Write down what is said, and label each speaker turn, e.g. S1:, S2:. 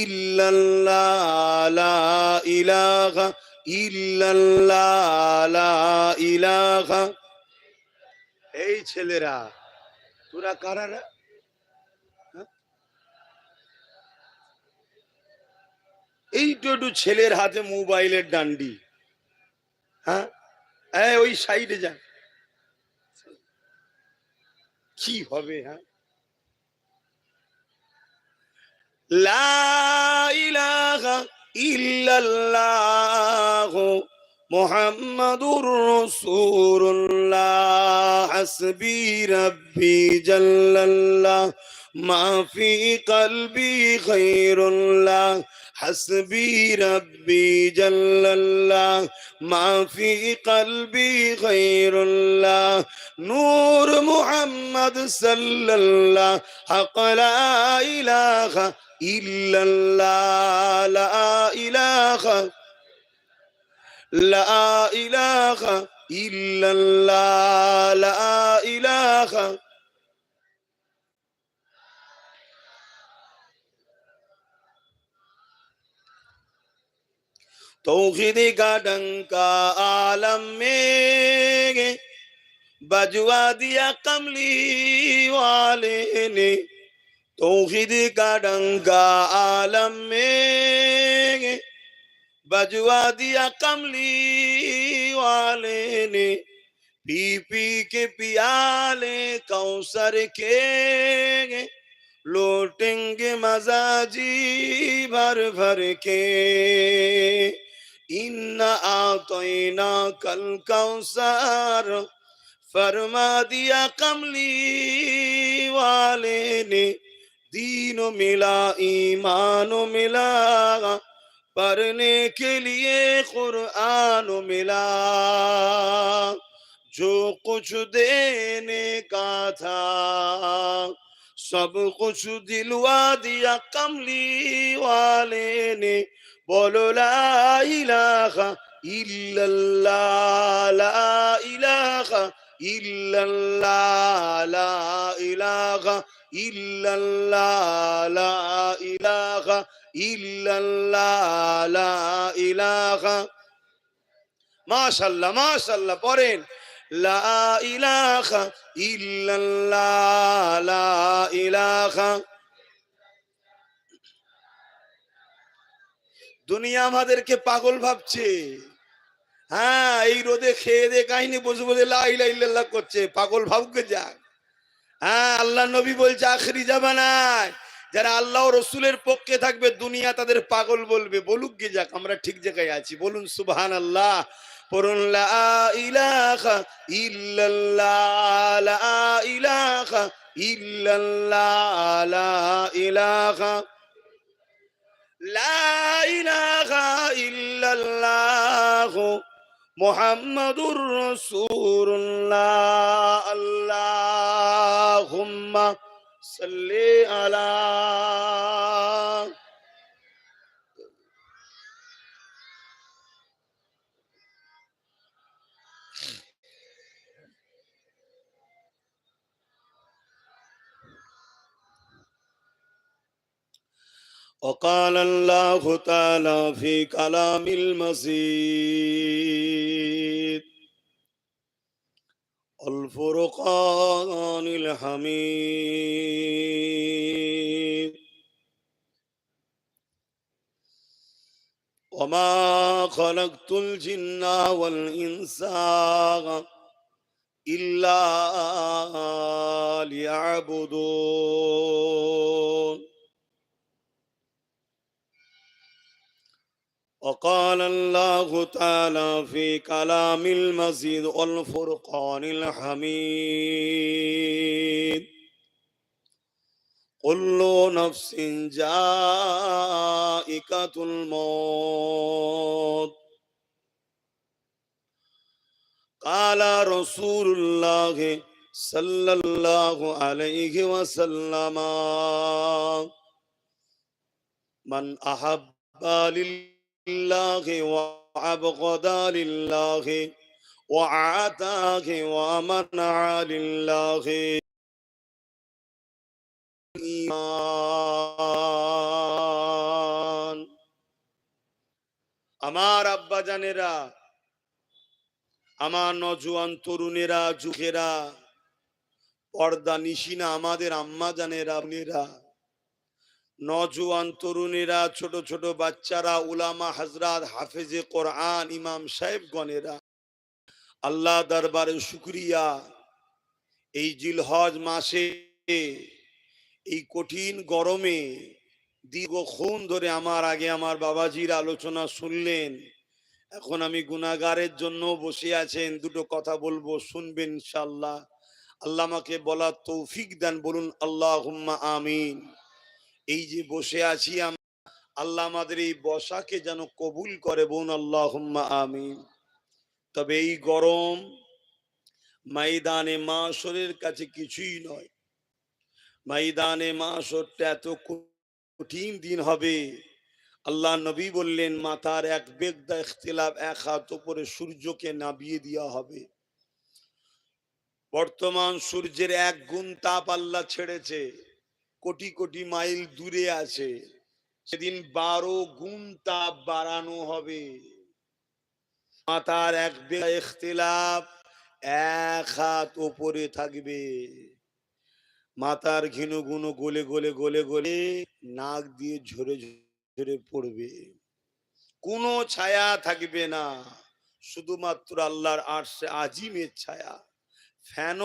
S1: ইল্লাল্লাহ, লা ইলাহা ইল্লাল্লাহ, লা ইলাহা। এই ছেলেরা, তোরা কারারা হ্যাঁ? এই একটু ছেলের হাতে মোবাইলের ডান্ডি। হ্যাঁ? ওই সাইডে যা। কি হবে হ্যাঁ? লা ইলাহা ইল্লাল্লাহ মুহাম্মাদুর রাসূলুল্লাহ। হাসবি রাব্বি জাল্লাল্লাহ। মা ফি কলবি খায়রুল্লাহ। হাসবি রাব্বি জাল্লাল্লাহ। মা ফি কলবি খায়রুল্লাহ। নূর মুহাম্মদ সাল্লাল্লাহ। হক إلا الله لا إله لا إله إلا الله لا إله توحید کا ڈنکا عالم میں، بجوا دیا کملی والے نے۔ तौहीद का डंका आलम में बजवा दिया कमली वाले ने। पी पी के पियाले कौसर के लौटेंगे मजाजी भर भर के। इन्ना आतोना कल कौसर फरमा दिया कमली वाले ने। دین ملا ایمان ملا پڑھنے کے لیے قرآن ملا جو کچھ دینے کا تھا سب کچھ دلوا دیا کملی والے نے بولو لا الہ الا اللہ لا الہ ইল্লাল্লাহ, লা ইলাহা ইল্লাল্লাহ, লা ইলাহা ইল্লাল্লাহ, লা ইলাহা। মাশাআল্লাহ লা ইলাহা ইল্লাল্লাহ, লা ইলাহা। দুনিয়া আমাদেরকে পাগল ভাবছে। হ্যাঁ এই রোদে খেয়ে দে কাহিনী বসে বসে লা ইলাহা ইল্লাল্লাহ করছে, পাগল ভাবকে যাক। হ্যাঁ আল্লাহ নবী বলছে, আখরি জামানায়, যারা আল্লাহ রসুলের পক্ষে থাকবে, দুনিয়া তাদের পাগল বলবে। বলুক গে যাক, আমরা ঠিক জায়গায় আছি। বলুন সুবহান আল্লাহ পড়ুন, লা ইলাহা ইল্লাল্লাহ, লা ইলাহা ইল্লাল্লাহ, লা ইলাহা লা ইলাহা ইল্লাল্লাহ। মুহাম্মাদুর আল্লাহ আল্লাহুম্মা সাল্লি আলা وقال الله تعالى في كلام المزيد. الفرقان الحميد. وما خلقت الجن والإنس إلا ليعبدون. وقال الله تعالى في كلام المزيد والفرقان الحميد. كل نفس جائكة الموت. قال رسول الله صلى الله عليه وسلم من أحب لله لله وأبغض لله وعتاه ومنع لله ইমান আমার আব্বা জানেরা, আমার নজুয়ান তরুণেরা, যুগেরা, পর্দা নিশিনা আমাদের আম্মা জানেরা নজওয়ান তরুণেরা, ছোট ছোট বাচ্চারা, উলামা হাজরাত হাফেজে কোরআন, ইমাম সাহেব গণেরা আল্লাহ দরবারে শুক্রিয়া। এই জিলহজ মাসে এই কঠিন গরমে দীর্ঘক্ষণ ধরে আমার আগে আমার বাবাজির আলোচনা শুনলেন। এখন আমি গুনাগারের জন্য বসে আছেন, দুটো কথা বলব, শুনবেন ইনশাল্লাহ আল্লাহ আমাকে বলার তৌফিক দেন, বলুন আল্লাহ আমিন। এই যে বসে আছি আম- আল্লাহ আমাদের এই বসাকে যেন কবুল করে। বোন আল্লাহ আমিন। তবে এই গরম ময়দানে মাসরের কাছে কিছুই নয়। ময়দানে মাসরটা এত কঠিন দিন হবে। আল্লাহ নবী বললেন, মাথার এক বেগদা ইখতিলাফ এক হাত উপরে সূর্যকে নাবিয়ে দেওয়া হবে। বর্তমান সূর্যের এক গুণ তাপ আল্লাহ ছেড়েছে। কোটি কোটি মাইল দূরে আছে। সেদিন বারো গুণ তাপ বাড়ানো হবে। মাথার এক ইখতিলাফ, এক হাত ওপরে থাকবে। মাথার ঘিন গুনো গলে গলে গলে গলে নাক দিয়ে ঝরে ঝরে পড়বে। কোনো ছায়া থাকবে না। শুধুমাত্র আল্লাহর আরশে আজিমের ছায়া। ফ্যানও